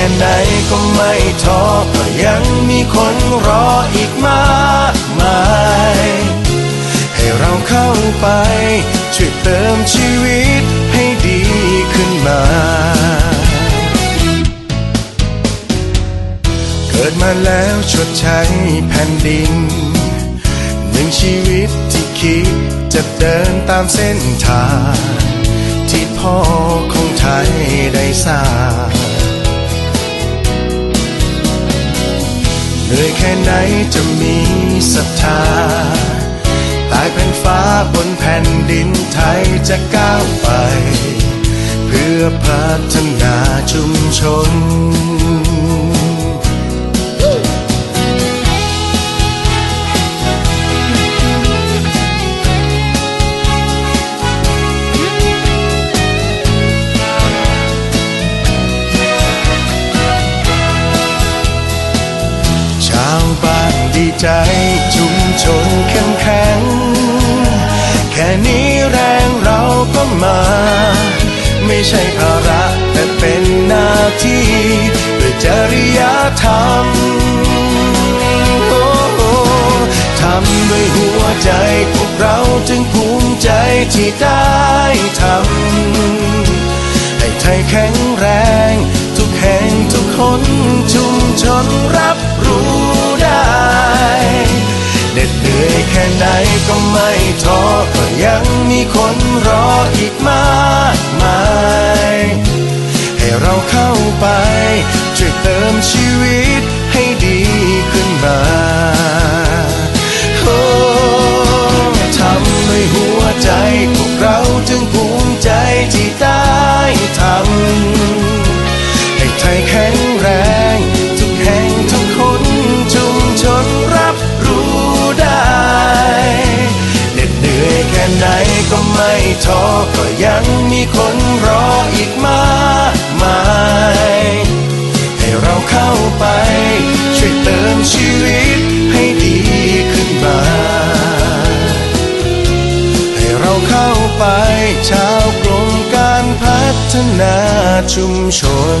ค่ไหนก็ไม่ท้อเพราะยังมีคนรออีกมากมายให้เราเข้าไป ช่วยเติมชีวิตให้ดีขึ้นมา เกิดมาแล้วชดใช้แผ่นดิน หนึ่งชีวิตที่คิดจะเดินตามเส้นทาง ที่พ่อของไทยได้สร้าง เหนื่อยแค่ไหนจะมีศรัทธาตายเป็นฟ้าบนแผ่นดินไทยจะก้าวไป เพื่อพัฒนาชุมชน ใช่ภาระแต่เป็นหน้าที่ด้วยจริยธรรมโอ้โหทำด้วยหัวใจพวกเราจึงภูมิใจที่ได้ทำให้ไทยแข็งแรง ทุกแห่งทุกคนชุมชนรับรู้ได้เหน็ดเหนื่อยแค่ไหนก็ไม่ท้อ ยังมีคนรออีกมากมายให้เราเข้าไปช่วยเติมชีวิตให้ดีขึ้นมาโอ้ทำให้หัวใจ ท้อก็ยังมีคนรออีกมากมายให้เราเข้าไป ช่วยเติมชีวิตให้ดีขึ้นมาให้เราเข้าไปชาวกรมการพัฒนาชุมชน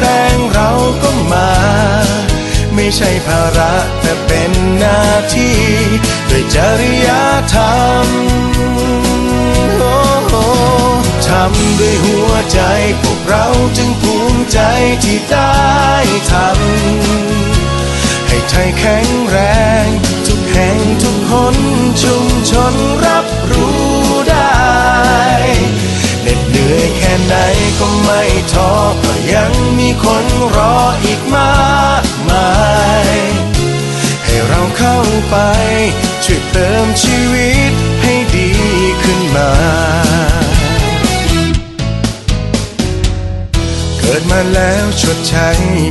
แรงเราก็มา ไม่ใช่ภาระแต่เป็นหน้าที่ ด้วยจริยธรรมโอ้โหทำด้วยหัวใจพวกเราจึงภูมิใจที่ได้ทำให้ไทยแข็งแรง ทุกแห่งทุกคนชุมชนรับรู้ได้เหน็ดเหนื่อยแค่ไหน เข้าไป ช่วยเติมชีวิตให้ดีขึ้นมา เกิดมาแล้วชดใช้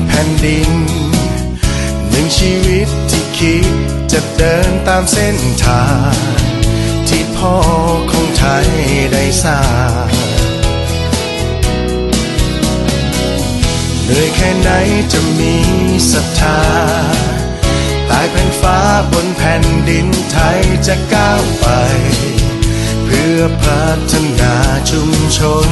แผ่นดิน หนึ่งชีวิตที่คิดจะเดินตามเส้นทางที่พ่อของไทยได้สร้างเหนื่อยแค่ไหนจะมีศรัทธา ตายแผ่นฟ้าบนแผ่นดินไทยจะก้าวไป เพื่อพัฒนาชุมชน